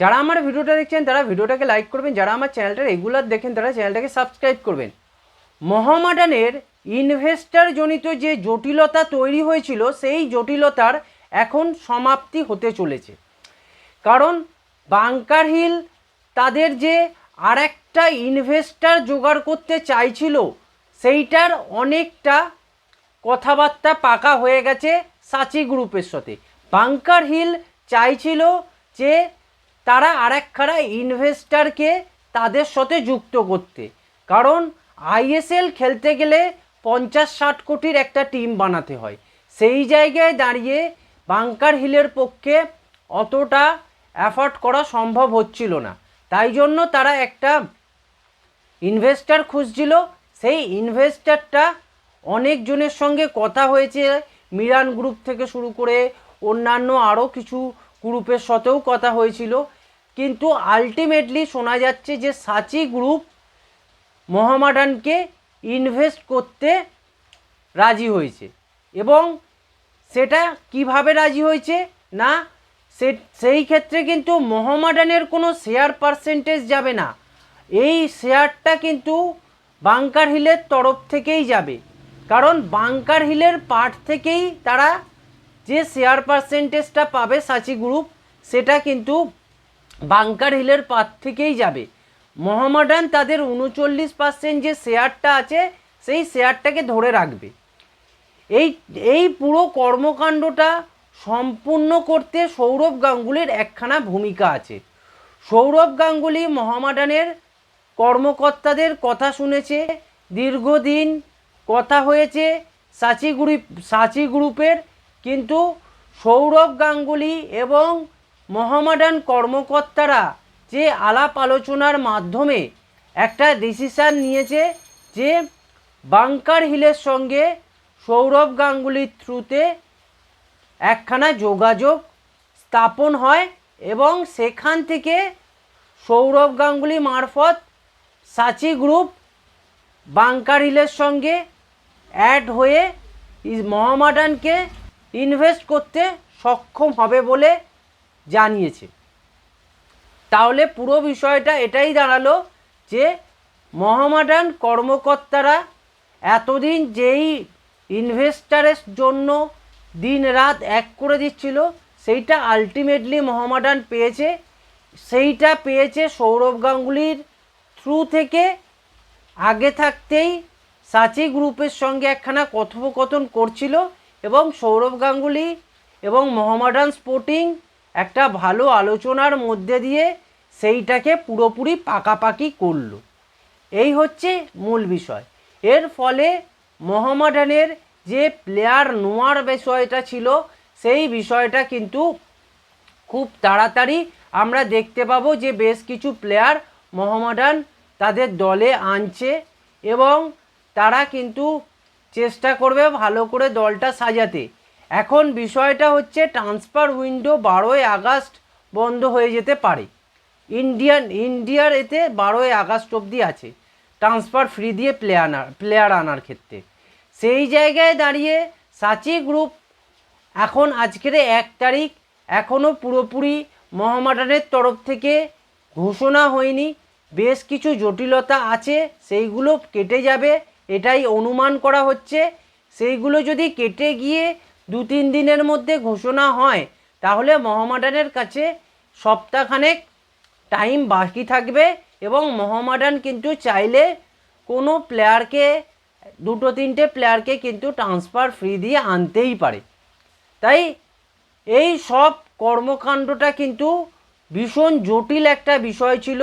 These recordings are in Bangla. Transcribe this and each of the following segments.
যারা আমার ভিডিওটা দেখছেন, তারা ভিডিওটাকে লাইক করবেন। যারা আমার চ্যানেলটা রেগুলার দেখেন, তারা চ্যানেলটাকে সাবস্ক্রাইব করবেন। মহামাডানের ইনভেস্টার জনিত যে জটিলতা তৈরি হয়েছিল, সেই জটিলতার এখন সমাপ্তি হতে চলেছে। কারণ বাংকার হিল তাদের যে আর একটা ইনভেস্টার জোগাড় করতে চাইছিল, সেইটার অনেকটা কথাবার্তা পাকা হয়ে গেছে সাচি গ্রুপের সাথে। বাংকার হিল চাইছিল যে তারা আরেকখানা ইনভেস্টারকে তাদের সাথে যুক্ত করতে। কারণ আইএসএল খেলতে গেলে পঞ্চাশ ষাট কোটির একটা টিম বানাতে হয়। সেই জায়গায় দাঁড়িয়ে বাংকার হিলের পক্ষে অতটা অ্যাফোর্ড করা সম্ভব হচ্ছিল না। তাই জন্য তারা একটা ইনভেস্টার খুঁজছিল। সেই ইনভেস্টারটা অনেকজনের সঙ্গে কথা হয়েছে। মিরান গ্রুপ থেকে শুরু করে অন্যান্য আরও কিছু গ্রুপের সাথেও কথা হয়েছিল। কিন্তু আলটিমেটলি শোনা যাচ্ছে যে সাচি গ্রুপ মোহামেডানকে ইনভেস্ট করতে রাজি হয়েছে। এবং সেটা কীভাবে রাজি হয়েছে না, সে, সেই ক্ষেত্রে কিন্তু মোহামেডানের কোনো শেয়ার পার্সেন্টেজ যাবে না। এই শেয়ারটা কিন্তু বাংকার হিলের তরফ থেকেই যাবে। কারণ বাংকার হিলের পার্ট থেকেই তারা যে শেয়ার পার্সেন্টেজটা পাবে সাচি গ্রুপ সেটা কিন্তু বাংকার হিলের পাত থেকেই যাবে। মোহামেডান তাদের উনচল্লিশ পার্সেন্ট যে শেয়ারটা আছে, সেই শেয়ারটাকে ধরে রাখবে। এই এই পুরো কর্মকাণ্ডটা সম্পূর্ণ করতে সৌরভ গাঙ্গুলির একখানা ভূমিকা আছে। সৌরভ গাঙ্গুলি মোহামেডানের কর্মকর্তাদের কথা শুনেছে, দীর্ঘদিন কথা হয়েছে সাচি গ্রুপ, সাচি গ্রুপের, কিন্তু সৌরভ গাঙ্গুলি এবং মোহামেডান কর্মকর্তারা যে আলাপ আলোচনার মাধ্যমে একটা ডিসিশান নিয়েছে যে বাংকার হিলের সঙ্গে সৌরভ গাঙ্গুলির থ্রুতে একখানা যোগাযোগ স্থাপন হয় এবং সেখান থেকে সৌরভ গাঙ্গুলি মারফত সাচি গ্রুপ বাংকার হিলের সঙ্গে অ্যাড হয়ে মোহামেডানকে ইনভেস্ট করতে সক্ষম হবে বলে জানিয়েছে। তাহলে পুরো বিষয়টা এটাই দাঁড়াল যে মোহামেডান কর্মকর্তারা এতদিন যেই ইনভেস্টারের জন্য দিন রাত এক করে দিচ্ছিল, সেইটা আলটিমেটলি মোহামেডান পেয়েছে। সেইটা পেয়েছে সৌরভ গাঙ্গুলির থ্রু থেকে। আগে থাকতেই সাচি গ্রুপের সঙ্গে একখানা কথোপকথন করছিল এবং সৌরভ গাঙ্গুলি এবং মোহামেডান স্পোর্টিং একটা ভালো আলোচনার মধ্যে দিয়ে সেইটাকে পুরোপুরি পাকাপাকি করল। এই হচ্ছে মূল বিষয়। এর ফলে মোহামেডানের যে প্লেয়ার নোয়ার বিষয়টা ছিল, সেই বিষয়টা কিন্তু খুব তাড়াতাড়ি আমরা দেখতে পাবো যে বেশ কিছু প্লেয়ার মোহামেডান তাদের দলে আনছে এবং তারা কিন্তু চেষ্টা করবে ভালো করে দলটা সাজাতে। এখন বিষয়টা হচ্ছে ট্রান্সফার উইন্ডো বারোই আগস্ট বন্ধ হয়ে যেতে পারে। ইন্ডিয়ান ইন্ডিয়ার এতে বারোই আগস্ট অবধি আছে ট্রান্সফার ফ্রি দিয়ে প্লেয়ার প্লেয়ার আনার ক্ষেত্রে। সেই জায়গায় দাঁড়িয়ে সাচি গ্রুপ এখন আজকের এক তারিখ এখনও পুরোপুরি মোহামেডানের তরফ থেকে ঘোষণা হয়নি। বেশ কিছু জটিলতা আছে, সেইগুলো কেটে যাবে, এটাই অনুমান করা হচ্ছে। সেইগুলো যদি কেটে গিয়ে দু তিন দিনের মধ্যে ঘোষণা হয়, তাহলে মোহামেডানের কাছে সপ্তাহখানেক টাইম বাকি থাকবে এবং মহামাডান কিন্তু চাইলে কোনো প্লেয়ারকে, দুটো তিনটে প্লেয়ারকে কিন্তু ট্রান্সফার ফ্রি দিয়ে আনতেই পারে। তাই এই সব কর্মকাণ্ডটা কিন্তু ভীষণ জটিল একটা বিষয় ছিল।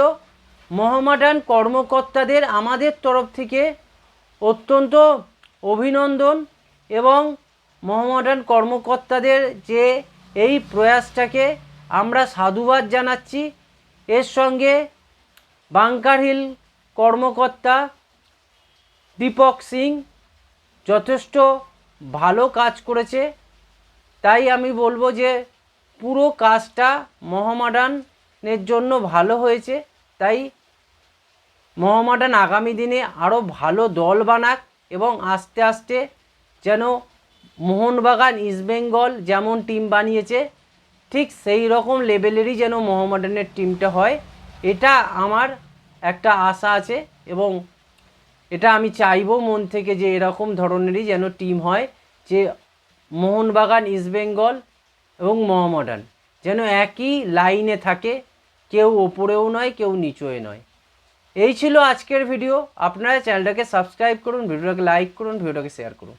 মহামাডান কর্মকর্তাদের আমাদের তরফ থেকে অত্যন্ত অভিনন্দন এবং মোহামেডান কর্মকর্তাদের যে এই প্রয়াসটাকে আমরা সাধুবাদ জানাচ্ছি, এর সঙ্গে বাংকার হিল কর্মকর্তা দীপক সিং যথেষ্ট ভালো কাজ করেছে। তাই আমি বলব যে পুরো কাজটা মোহামেডানের জন্য ভালো হয়েছে। তাই মোহামেডান আগামী দিনে আরও ভালো দল বানাক এবং আস্তে আস্তে যেন মোহনবাগান ইস্টবেঙ্গল যেমন টিম বানিয়েছে, ঠিক সেই রকম লেভেলেরই যেন মোহামেডানের টিমটা হয়, এটা আমার একটা আশা আছে এবং এটা আমি চাইব মন থেকে যে এরকম ধরনেরই যেন টিম হয়, যে মোহনবাগান ইস্টবেঙ্গল এবং মোহামেডান যেন একই লাইনে থাকে, কেউ ওপরেও নয়, কেউ নিচুয়ে নয়। এই ছিল আজকের ভিডিও আপনারা চ্যানেলটাকে সাবস্ক্রাইব করুন ভিডিওটাকে লাইক করুন ভিডিওটাকে শেয়ার করুন।